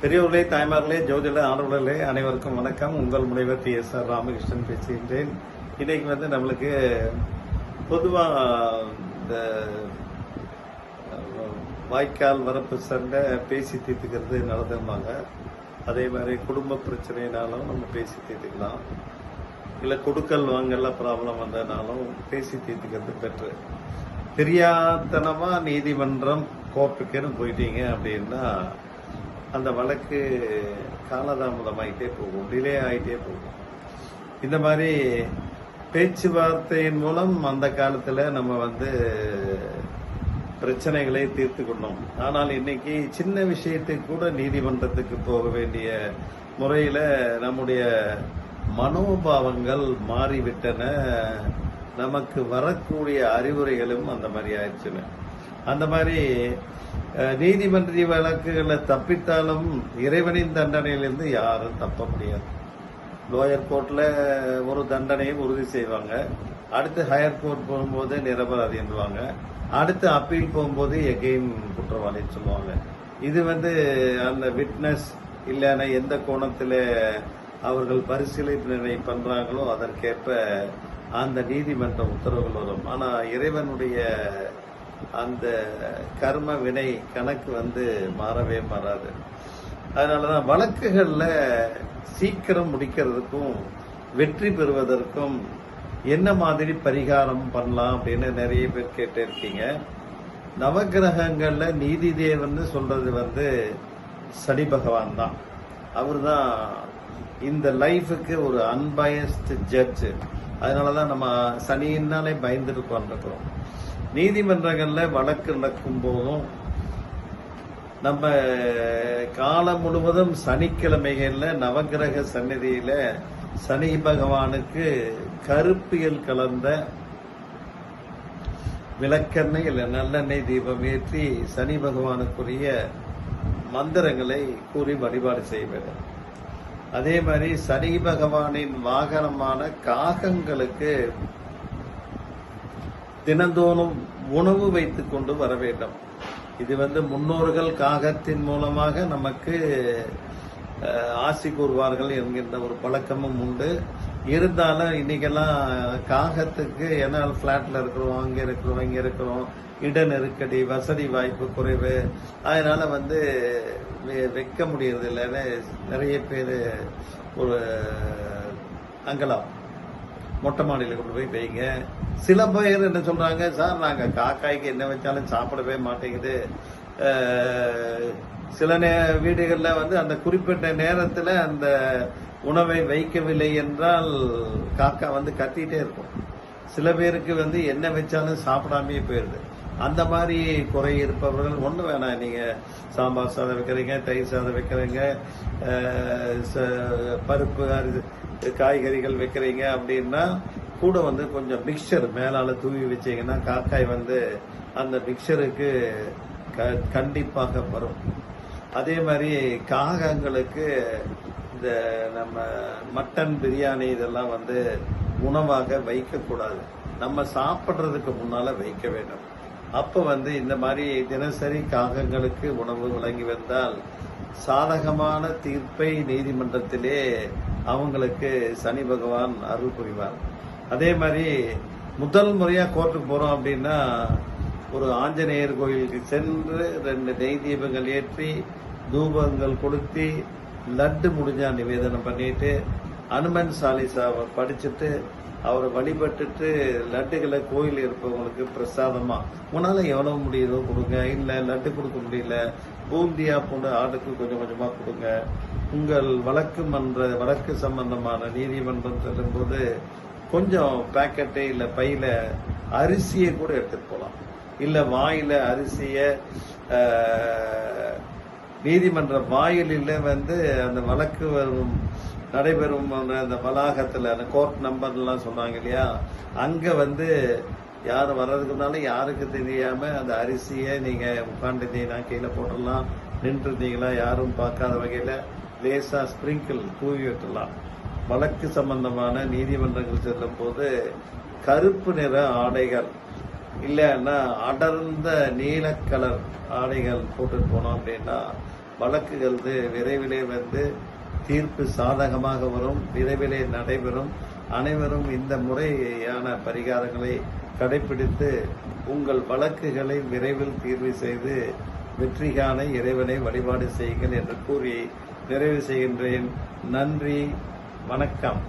பெரியவர்களே தாய்மார்களே ஜோதிட ஆர்வலர்களே அனைவருக்கும் வணக்கம். உங்கள் முனைவர் டி. எஸ். ஆர். ராமகிருஷ்ணன் பேசுகின்றேன். இன்னைக்கு வந்து நம்மளுக்கு பொதுவாக இந்த வாய்க்கால் வரப்பு சண்டை பேசி தீர்த்துக்கிறது நடந்துருந்தாங்க அதே மாதிரி குடும்ப பிரச்சனைனாலும் நம்ம பேசி தீர்த்துக்கலாம். இல்லை கொடுக்கல் வாங்கல ப்ராப்ளம் வந்ததுனாலும் பேசி தீர்த்துக்கிறது பெட்ரு. தெரியாதனமாக நீதிமன்றம் கோர்ட்டுக்குன்னு போயிட்டீங்க அப்படின்னா அந்த வழக்கு காலதாமதமாயிட்டே போகும் டிலே ஆகிட்டே போகும். இந்த மாதிரி பேச்சுவார்த்தையின் மூலம் அந்த காலத்தில் நம்ம வந்து பிரச்சனைகளை தீர்த்து கொண்டோம். ஆனால் இன்னைக்கு சின்ன விஷயத்தை கூட நீதிமன்றத்துக்கு போக வேண்டிய முறையில் நம்முடைய மனோபாவங்கள் மாறிவிட்டன. நமக்கு வரக்கூடிய அறிவுரைகளும் அந்த மாதிரி ஆயிடுச்சுன்னு அந்த மாதிரி நீதிமன்ற வழக்குகளை தப்பித்தாலும் இறைவனின் தண்டனையிலிருந்து யாரும் தப்ப முடியாது. லோயர் கோர்ட்ல ஒரு தண்டனையை உறுதி செய்வாங்க. அடுத்து ஹையர் கோர்ட் போகும்போது நிரபராதின்னுவாங்க அடுத்து அப்பீல் போகும்போது எகெயின் குற்றவாளின்னு சொல்லுவாங்க. இது வந்து அந்த விட்னஸ் இல்லைன்னா எந்த கோணத்தில் அவர்கள் பரிசீலனை பண்றாங்களோ அதற்கேற்ப அந்த நீதிமன்ற உத்தரவுகள் வரும். ஆனால் இறைவனுடைய அந்த கர்ம வினை கணக்கு வந்து மாறவே மாறாது. அதனாலதான் வழக்குகள்ல சீக்கிரம் முடிக்கிறதுக்கும் வெற்றி பெறுவதற்கும் என்ன மாதிரி பரிகாரம் பண்ணலாம் அப்படின்னு நிறைய பேர் கேட்டு இருக்கீங்க. நவகிரகங்கள்ல நீதி தேவன் சொல்றது வந்து சனி பகவான் தான். அவர் தான் இந்த லைஃபுக்கு ஒரு அன்பயஸ்ட் ஜட்ஜ் அதனாலதான் நம்ம சனின்னாலே பயந்துட்டு உட்கார்ந்துருக்கிறோம். நீதிமன்றங்கள்ல வழக்கு நடக்கும் போதும் நம்ம காலம் முழுவதும் சனிக்கிழமைகள்ல நவகிரக சந்நிதியில் சனி பகவானுக்கு கருப்பியல் கலந்த விளக்கெண்ணெய் இல்லை நல்லெண்ணெய் தீபம் ஏற்றி சனி பகவானுக்குரிய மந்திரங்களை கூறி வழிபாடு செய்ய அதே மாதிரி சனி பகவானின் வாகனமான காகங்களுக்கு தினந்தோறும் உணவு வைத்துக் கொண்டு வர வேண்டும். இது வந்து முன்னோர்கள் காகத்தின் மூலமாக நமக்கு ஆசி கூறுவார்கள் என்கின்ற ஒரு பழக்கமும் உண்டு. இருந்தாலும் இன்னைக்கெல்லாம் காகத்துக்கு ஏன்னா பிளாட்ல இருக்கிறோம் அங்கே இருக்கிறோம் இங்கே இருக்கிறோம் இட நெருக்கடி வசதி வாய்ப்பு குறைவு. அதனால வந்து வெ- வைக்க முடியறது இல்லைன்னு நிறைய பேர் ஒரு அங்கலாம். மொட்டை மாடியில் கொண்டு போய் வைங்க. சில பேர் என்ன சொல்கிறாங்க சார் நாங்கள் காக்காய்க்கு என்ன வச்சாலும் சாப்பிடவே மாட்டேங்குது. சில நே வீடுகளில் வந்து அந்த குறிப்பிட்ட நேரத்தில் அந்த உணவை வைக்கவில்லை என்றால் காக்கா வந்து கத்திட்டே இருக்கும். சில பேருக்கு வந்து என்ன வச்சாலும் சாப்பிடாமே போயிடுது. அந்த மாதிரி குறை இருப்பவர்கள் ஒன்று வேணாம். நீங்கள் சாம்பார் சாதம் வைக்கிறீங்க தயிர் சாதம் வைக்கிறீங்க ச- பருப்பு அரிசி காய்கறிகள் வைக்கிறீங்க அப்படின்னா கூட வந்து கொஞ்சம் மிக்சர் மேலால தூவி வச்சீங்கன்னா காக்காய் வந்து அந்த மிக்சருக்கு க- கண்டிப்பாக வரும். அதே மாதிரி காகங்களுக்கு இந்த நம்ம மட்டன் பிரியாணி இதெல்லாம் வந்து உணவாக வைக்கக்கூடாது நம்ம சாப்பிட்றதுக்கு முன்னால வைக்க வேண்டும். அப்ப வந்து இந்த மாதிரி தினசரி காகங்களுக்கு உணவு வழங்கி வந்தால் சாதகமான தீர்ப்பை நீதிமன்றத்திலே அவங்களுக்கு சனி பகவான் அருள் புரிவார். அதே மாதிரி முதல் முறையா கோர்ட்டுக்கு போறோம் அப்படின்னா ஒரு ஆஞ்சநேயர் கோயிலுக்கு சென்று ரெண்டு நெய் தீபங்கள் ஏற்றி தூபங்கள் கொளுத்தி லட்டு முடிஞ்சா நிவேதனம் பண்ணிட்டு அனுமன் சாலிசாவை படிச்சுட்டு அவரை வழிபட்டுட்டு லட்டுகளை கோயில் இருப்பவங்களுக்கு பிரசாதமா உன்னால எவ்வளவு முடியுதோ கொடுங்க. இல்ல லட்டு கொடுக்க முடியல. பூந்தியா போன்ற ஆளுக்கு கொஞ்சம் கொஞ்சமா கொடுங்க. உங்கள் வழக்கு மன்ற வழக்கு சம்பந்தமான நீதிமன்றம் செல்லும்போது கொஞ்சம் பேக்கெட்டு இல்ல பையில அரிசியை கூட எடுத்துட்டு போலாம். இல்ல வாயில அரிசிய நீதிமன்ற வாயிலில் வந்து அந்த வழக்கு வரும் நடைபெறும் அந்த வளாகத்தில் அந்த கோர்ட் நம்பர்லாம் சொன்னாங்க இல்லையா? அங்கே வந்து யார் வர்றதுக்குனாலும் யாருக்கு தெரியாம அந்த அரிசியை நீங்க உட்காந்துருந்தீங்கன்னா கீழே போட்டுடலாம். நின்றுருந்தீங்களா யாரும் பார்க்காத வகையில லேசா ஸ்பிரிங்கிள் தூவி விட்டுலாம் வழக்கு சம்பந்தமான நீதிமன்றங்கள் செல்லும் போது கருப்பு நிற ஆடைகள் இல்லைன்னா அடர்ந்த நீல கலர் ஆடைகள் போட்டுட்டு போனோம் அப்படின்னா வழக்குகள் வந்து விரைவிலே வந்து தீர்ப்பு சாதகமாக வரும் விரைவிலே நடைபெறும். அனைவரும் இந்த முறையான பரிகாரங்களை கடைபிடித்து உங்கள் வழக்குகளை விரைவில் தீர்வு செய்து வெற்றி காண இறைவனை வழிபாடு செய்யுங்கள் என்று கூறி நிறைவு செய்கின்றேன். நன்றி. வணக்கம்.